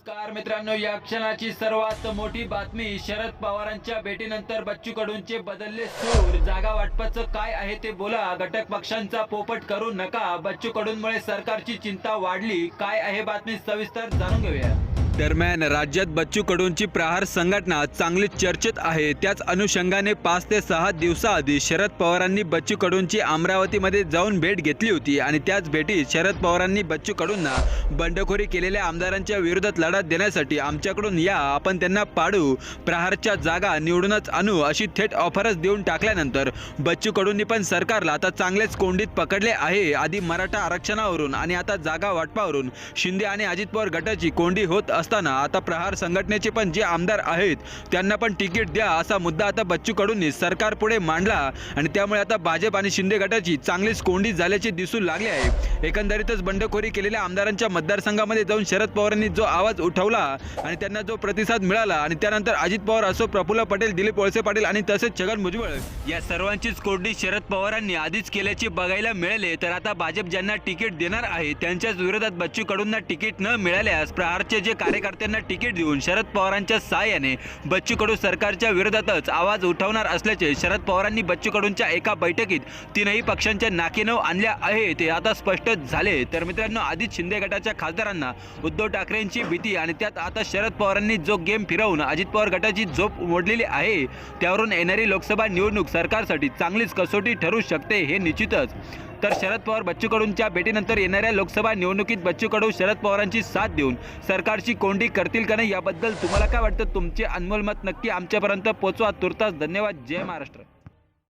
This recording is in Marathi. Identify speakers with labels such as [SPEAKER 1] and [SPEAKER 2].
[SPEAKER 1] नमस्कार मित्रांनो या क्षणाची सर्वात मोठी बातमी शरद पवारांच्या भेटीनंतर बच्चू कडूंचे बदलले सूर. जागा वाटपाचं काय आहे ते बोला. घटक पक्षांचा पोपट करू नका. बच्चू कडूंमुळे सरकारची चिंता वाढली. काय आहे बातमी सविस्तर जाणून घेऊया. दरम्यान राज्यात बच्चू कडूंची प्रहार संघटना चांगलीच चर्चेत आहे. त्याच अनुषंगाने पाच ते सहा दिवसाआधी शरद पवारांनी बच्चू कडूंची अमरावतीमध्ये जाऊन भेट घेतली होती आणि त्याच भेटीत शरद पवारांनी बच्चू कडूंना बंडखोरी केलेल्या आमदारांच्या विरोधात लढा देण्यासाठी आमच्याकडून या आपण त्यांना पाडू प्रहारच्या जागा निवडूनच आणू अशी थेट ऑफरच देऊन टाकल्यानंतर बच्चू कडूंनी पण सरकारला आता चांगलेच कोंडीत पकडले आहे. आधी मराठा आरक्षणावरून आणि आता जागा वाटपावरून शिंदे आणि अजित पवार गटाची कोंडी होत असताना आता प्रहार संघटनेचे पण जे आमदार आहेत त्यांना पण तिकीट द्या असा मुद्दा आता बच्चू कडूंनी सरकार पुढे मांडला. आणि त्यामुळे आता भाजप आणि शिंदे गटाची चांगलीच कोंडी झाल्याचे दिसू लागले आहे. एकंदरीतच बंडखोरी केलेल्या आमदारांच्या मतदारसंघामध्ये जाऊन शरद पवारांनी जो आवाज उठवला आणि त्यांना जो प्रतिसाद मिळाला आणि त्यानंतर अजित पवार असो प्रफुल्ल पटेल दिलीप वळसे पाटील आणि तसेच छगन भुजबळ या सर्वांचीच कोंडी शरद पवारांनी आधीच केल्याचे बघायला मिळाले. तर आता भाजप ज्यांना तिकीट देणार आहे त्यांच्याच विरोधात बच्चू कडूंना तिकीट न मिळाल्यास प्रहारचे जे कार्यकर्त्यांना तिकीट देऊन शरद पवारांच्या सहाय्याने बच्चू कडू सरकारच्या विरोधातच आवाज उठवणार असल्याचे शरद पवारांनी बच्चू कडूंच्या एका बैठकीत तीनही पक्षांच्या नाकेनव आणल्या आहे ते आता स्पष्ट झाले. तर मित्रांनो आधीच शिंदे गटाच्या खासदारांना उद्धव ठाकरेंची भीती आणि त्यात आता शरद पवारांनी जो गेम फिरवून अजित पवार गटाची झोप मोडलेली आहे त्यावरून येणारी लोकसभा निवडणूक सरकारसाठी चांगलीच कसोटी ठरू शकते हे निश्चितच. तर शरद पवार बच्चू कडूंच्या भेटीनंतर येणाऱ्या लोकसभा निवडणुकीत बच्चू कडू शरद पवारांची साथ देऊन सरकारची कोंडी करतील का नाही याबद्दल तुम्हाला काय वाटतं? तुमचे अनमोल मत नक्की आमच्यापर्यंत पोचवा तुर्तास धन्यवाद. जय महाराष्ट्र.